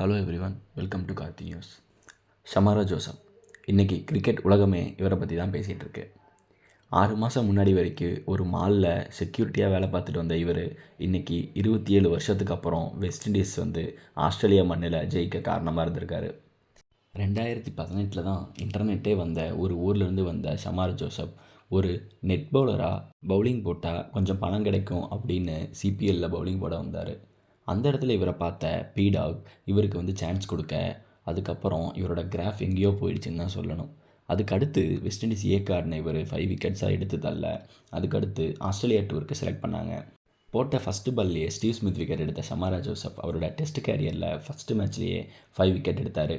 Hello everyone welcome to Karthi news Shamar Joseph இன்றைக்கி cricket உலகமே இவரை பற்றி தான் பேசிகிட்டு இருக்கு. ஆறு மாதம் முன்னாடி வரைக்கும் ஒரு மாலில் செக்யூரிட்டியாக வேலை பார்த்துட்டு வந்த இவர் இன்றைக்கி இருபத்தி ஏழு வருஷத்துக்கு அப்புறம் வெஸ்ட் இண்டீஸ் வந்து ஆஸ்திரேலியா மண்ணில் ஜெயிக்க காரணமாக இருந்திருக்காரு. ரெண்டாயிரத்தி பதினெட்டில் தான் இன்டர்நெட்டே வந்த ஒரு ஊர்லேருந்து வந்த ஷமார் ஜோசப் ஒரு நெட் பவுலராக பவுலிங் போட்டால் கொஞ்சம் பணம் கிடைக்கும் அப்படின்னு சிபிஎல்லில் பவுலிங் போட வந்தார். அந்த இடத்துல இவரை பார்த்த பீடாக் இவருக்கு வந்து சான்ஸ் கொடுக்க அதுக்கப்புறம் இவரோட கிராஃப் எங்கேயோ போயிடுச்சுன்னு தான் சொல்லணும். அதுக்கடுத்து வெஸ்ட் இண்டீஸ் ஏக்கார்னு இவர் ஃபைவ் விக்கெட்ஸாக எடுத்து தள்ள அதுக்கடுத்து ஆஸ்திரேலியா டூருக்கு செலக்ட் பண்ணாங்க. போட்ட ஃபஸ்ட்டு பால்லையே ஸ்டீவ் ஸ்மித் விக்கெட் எடுத்த சமாரா ஜோசப் அவரோட டெஸ்ட் கேரியரில் ஃபஸ்ட்டு மேட்ச்லேயே ஃபைவ் விக்கெட் எடுத்தார்.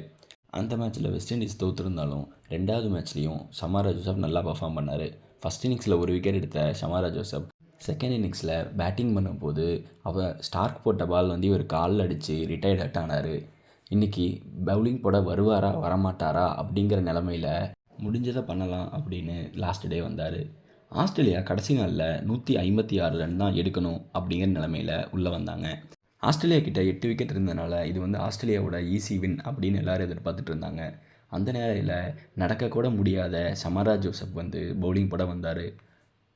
அந்த மேட்ச்சில் வெஸ்ட் இண்டீஸ் தோற்றுருந்தாலும் ரெண்டாவது மேட்ச்லேயும் சமாரா ஜோசப் நல்லா பர்ஃபார்ம் பண்ணார். ஃபஸ்ட் இன்னிங்ஸில் ஒரு விக்கெட் எடுத்த ஷமாரா ஜோசப் செகண்ட் இன்னிங்ஸில் பேட்டிங் பண்ணும்போது அவர் ஸ்டார்க் போட்ட பால் வந்து இவர் காலில் அடித்து ரிட்டையர்ட் அவுட் ஆனார். இன்றைக்கி பவுலிங் போட வருவாரா வரமாட்டாரா அப்படிங்கிற நிலமையில் முடிஞ்சதை பண்ணலாம் அப்படின்னு லாஸ்ட் டே வந்தார். ஆஸ்திரேலியா கடைசி நாளில் நூற்றி ஐம்பத்தி ஆறு ரன் தான் எடுக்கணும் அப்படிங்கிற நிலமையில் உள்ளே வந்தாங்க. ஆஸ்திரேலியா கிட்ட எட்டு விக்கெட் இருந்தனால இது வந்து ஆஸ்திரேலியாவோட ஈஸி வின் அப்படின்னு எல்லோரும் எதிர்பார்த்துட்டு இருந்தாங்க. அந்த நேரையில் நடக்கக்கூட முடியாத சமரா ஜோசப் வந்து பவுலிங் போட வந்தார்.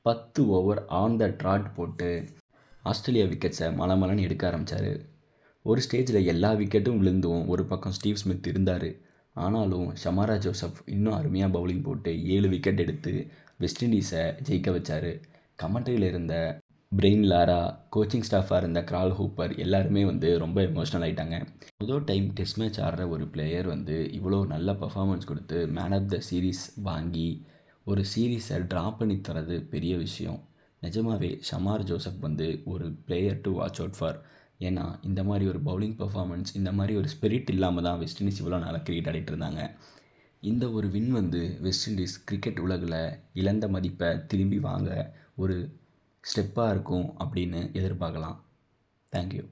பத்து ஓவர் ஆன் த ட்ராட் போட்டு ஆஸ்திரேலியா விக்கெட்ஸை மலமலன்னு எடுக்க ஆரம்பித்தார் ஒரு ஸ்டேஜில் எல்லா விக்கெட்டும் விழுந்தும் ஒரு பக்கம் ஸ்டீவ் ஸ்மித் இருந்தார். ஆனாலும் ஷமாரா ஜோசப் இன்னும் அருமையாக பவுலிங் போட்டு ஏழு விக்கெட் எடுத்து வெஸ்ட் இண்டீஸை ஜெயிக்க வச்சார். கமெண்ட்ரியில் இருந்த பிரெயின் லாரா கோச்சிங் ஸ்டாஃபாக இருந்த கிரால் ஹூப்பர் எல்லாருமே வந்து ரொம்ப எமோஷ்னல் ஆகிட்டாங்க முதல் டைம் டெஸ்ட் மேட்ச் ஆடுற ஒரு பிளேயர் வந்து இவ்வளோ நல்ல பர்ஃபார்மன்ஸ் கொடுத்து மேன் ஆஃப் த சீரீஸ் வாங்கி ஒரு சீரீஸை ட்ரா பண்ணி தரது பெரிய விஷயம். நிஜமாவே ஷமார் ஜோசப் வந்து ஒரு player to watch out for ஏன்னா இந்த மாதிரி ஒரு பவுலிங் பர்ஃபார்மன்ஸ் இந்த மாதிரி ஒரு ஸ்பிரிட் இல்லாமல் தான் வெஸ்ட் இண்டீஸ் இவ்வளோ நாளாக கிரிக்கெட் ஆடிட்டு இருந்தாங்க. இந்த ஒரு வின் வந்து வெஸ்ட் இண்டீஸ் கிரிக்கெட் உலகில் இழந்த மதிப்பை திரும்பி வாங்க ஒரு ஸ்டெப்பாக இருக்கும் அப்படின்னு எதிர்பார்க்கலாம். தேங்க்யூ